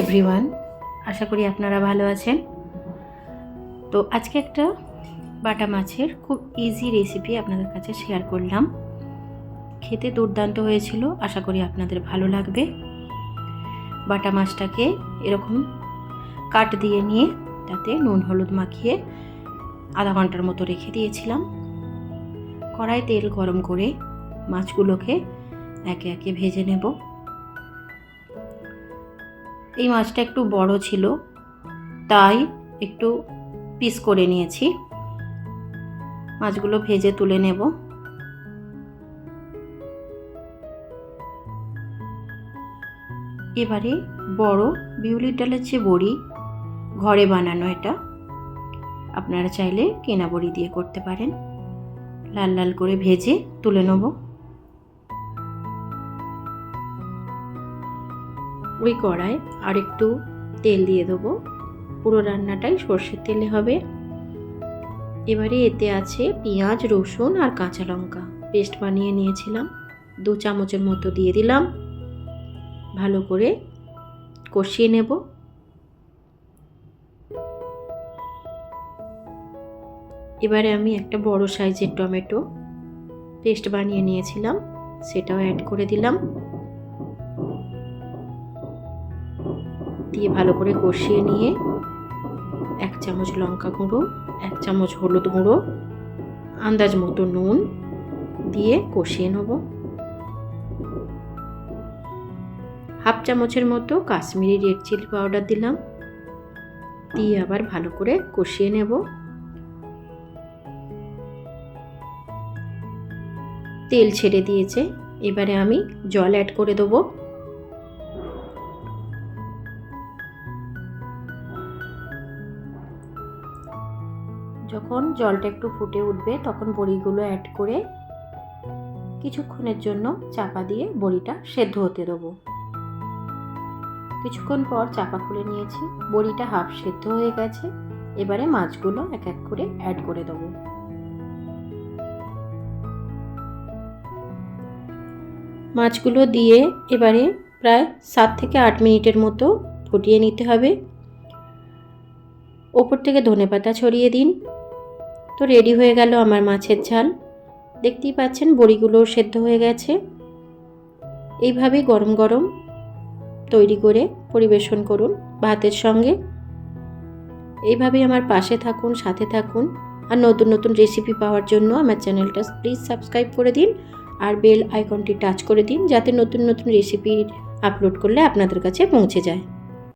Everyone, আশা করি আপনারা ভালো আছেন। তো আজকে একটা বাটা মাছের খুব ইজি রেসিপি আপনাদের কাছে শেয়ার করলাম। খেতে দুর্দান্ত হয়েছিল, আশা করি আপনাদের ভালো লাগবে। বাটা মাছটাকে এরকম কাট দিয়ে নিয়ে তাতে নুন, হলুদ মাখিয়ে আধা ঘণ্টার মতো রেখে দিয়েছিলাম। কড়াই তেল গরম করে মাছগুলোকে একে একে ভেজে নেব। এই মাছটা একটু বড় ছিল, তাই একটু পিস করে নিয়েছি। মাছগুলো ভেজে তুলে নেব। এবারে বড় বিউলির ডালের যে বড়ি, ঘরে বানানো এটা, আপনারা চাইলে কেনা বড়ি দিয়ে করতে পারেন। লাল লাল করে ভেজে তুলে নেব। ওই কড়ায় আর একটু তেল দিয়ে দেবো। পুরো রান্নাটাই সর্ষের তেলে হবে। এবারে এতে আছে পেঁয়াজ, রসুন আর কাঁচা লঙ্কা। পেস্ট বানিয়ে নিয়েছিলাম। দু চামচের মতো দিয়ে দিলাম। ভালো করে কষিয়ে নেব। এবারে আমি একটা বড় সাইজের টমেটো পেস্ট বানিয়ে নিয়েছিলাম। সেটাও অ্যাড করে দিলাম। দিয়ে ভালো করে কষিয়ে নিয়ে এক চামচ লঙ্কা গুঁড়ো, এক চামচ হলুদ গুঁড়ো, আন্দাজ মতো নুন দিয়ে কষিয়ে নেব। হাফ চামচের মতো কাশ্মীরি রেড চিলি পাউডার দিলাম, দিয়ে আবার ভালো করে কষিয়ে নেব। তেল ছেড়ে দিয়েছে, এবারে আমি জল অ্যাড করে দেবো। যখন জলটা একটু ফুটে উঠবে, তখন বড়িগুলো অ্যাড করে কিছুক্ষণের জন্য চাপা দিয়ে বড়িটা সেদ্ধ হতে দেবো। কিছুক্ষণ পর চাপা খুলে নিয়েছি, বড়িটা হাফ সেদ্ধ হয়ে গেছে। এবারে মাছগুলো এক এক করে অ্যাড করে দেবো। মাছগুলো দিয়ে এবারে প্রায় সাত থেকে আট মিনিটের মতো ফুটিয়ে নিতে হবে। ওপর থেকে ধনেপাতা ছড়িয়ে দিন। তো রেডি হয়ে গেল আমার মাছের ঝাল। দেখতেই পাচ্ছেন বড়িগুলো সেদ্ধ হয়ে গেছে। এইভাবেই গরম গরম তৈরি করে পরিবেশন করুন ভাতের সঙ্গে। এইভাবেই আমার পাশে থাকুন, সাথে থাকুন আর নতুন নতুন রেসিপি পাওয়ার জন্য আমার চ্যানেলটা প্লিজ সাবস্ক্রাইব করে দিন আর বেল আইকনটি টাচ করে দিন যাতে নতুন নতুন রেসিপি আপলোড করলে আপনাদের কাছে পৌঁছে যায়।